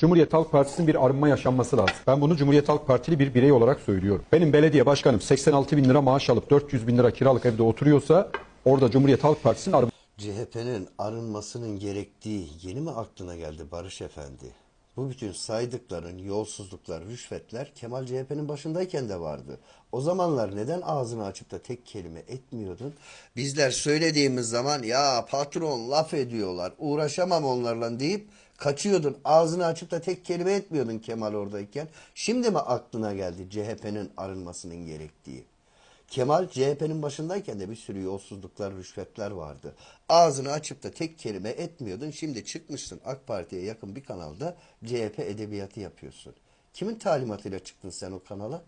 Cumhuriyet Halk Partisi'nin bir arınma yaşanması lazım. Ben bunu Cumhuriyet Halk Partili bir birey olarak söylüyorum. Benim belediye başkanım 86 bin lira maaş alıp 400 bin lira kiralık evde oturuyorsa orada Cumhuriyet Halk Partisi'nin arınma CHP'nin arınmasının gerektiği yeni mi aklına geldi Barış Efendi? Bu bütün saydıkların yolsuzluklar, rüşvetler Kemal CHP'nin başındayken de vardı. O zamanlar neden ağzını açıp da tek kelime etmiyordun? Bizler söylediğimiz zaman ya patron laf ediyorlar, uğraşamam onlarla deyip kaçıyordun. Ağzını açıp da tek kelime etmiyordun Kemal oradayken. Şimdi mi aklına geldi CHP'nin arınmasının gerektiği? Kemal CHP'nin başındayken de bir sürü yolsuzluklar, rüşvetler vardı. Ağzını açıp da tek kelime etmiyordun. Şimdi çıkmışsın AK Parti'ye yakın bir kanalda CHP edebiyatı yapıyorsun. Kimin talimatıyla çıktın sen o kanala?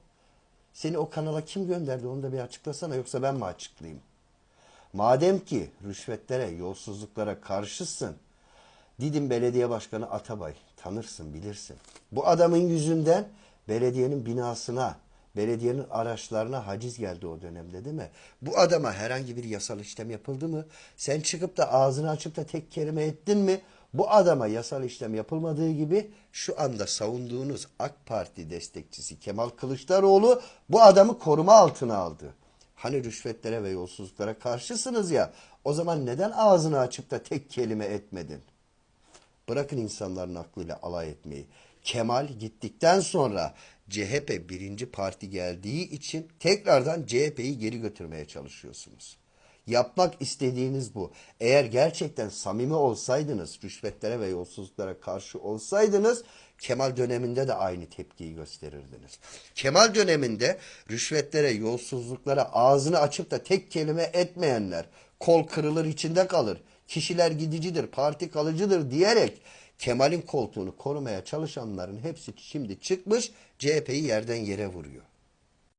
Seni o kanala kim gönderdi onu da bir açıklasana yoksa ben mi açıklayayım? Madem ki rüşvetlere, yolsuzluklara karşısın, Didim Belediye Başkanı Atabay tanırsın, bilirsin. Bu adamın yüzünden belediyenin binasına, belediyenin araçlarına haciz geldi o dönemde değil mi? Bu adama herhangi bir yasal işlem yapıldı mı? Sen çıkıp da ağzını açıp da tek kelime ettin mi? Bu adama yasal işlem yapılmadığı gibi şu anda savunduğunuz AK Parti destekçisi Kemal Kılıçdaroğlu bu adamı koruma altına aldı. Hani rüşvetlere ve yolsuzluklara karşısınız ya o zaman neden ağzını açıp da tek kelime etmedin? Bırakın insanların aklıyla alay etmeyi. Kemal gittikten sonra CHP birinci parti geldiği için tekrardan CHP'yi geri götürmeye çalışıyorsunuz. Yapmak istediğiniz bu. Eğer gerçekten samimi olsaydınız, rüşvetlere ve yolsuzluklara karşı olsaydınız, Kemal döneminde de aynı tepkiyi gösterirdiniz. Kemal döneminde rüşvetlere, yolsuzluklara ağzını açıp da tek kelime etmeyenler, kol kırılır içinde kalır, kişiler gidicidir, parti kalıcıdır diyerek Kemal'in koltuğunu korumaya çalışanların hepsi şimdi çıkmış CHP'yi yerden yere vuruyor.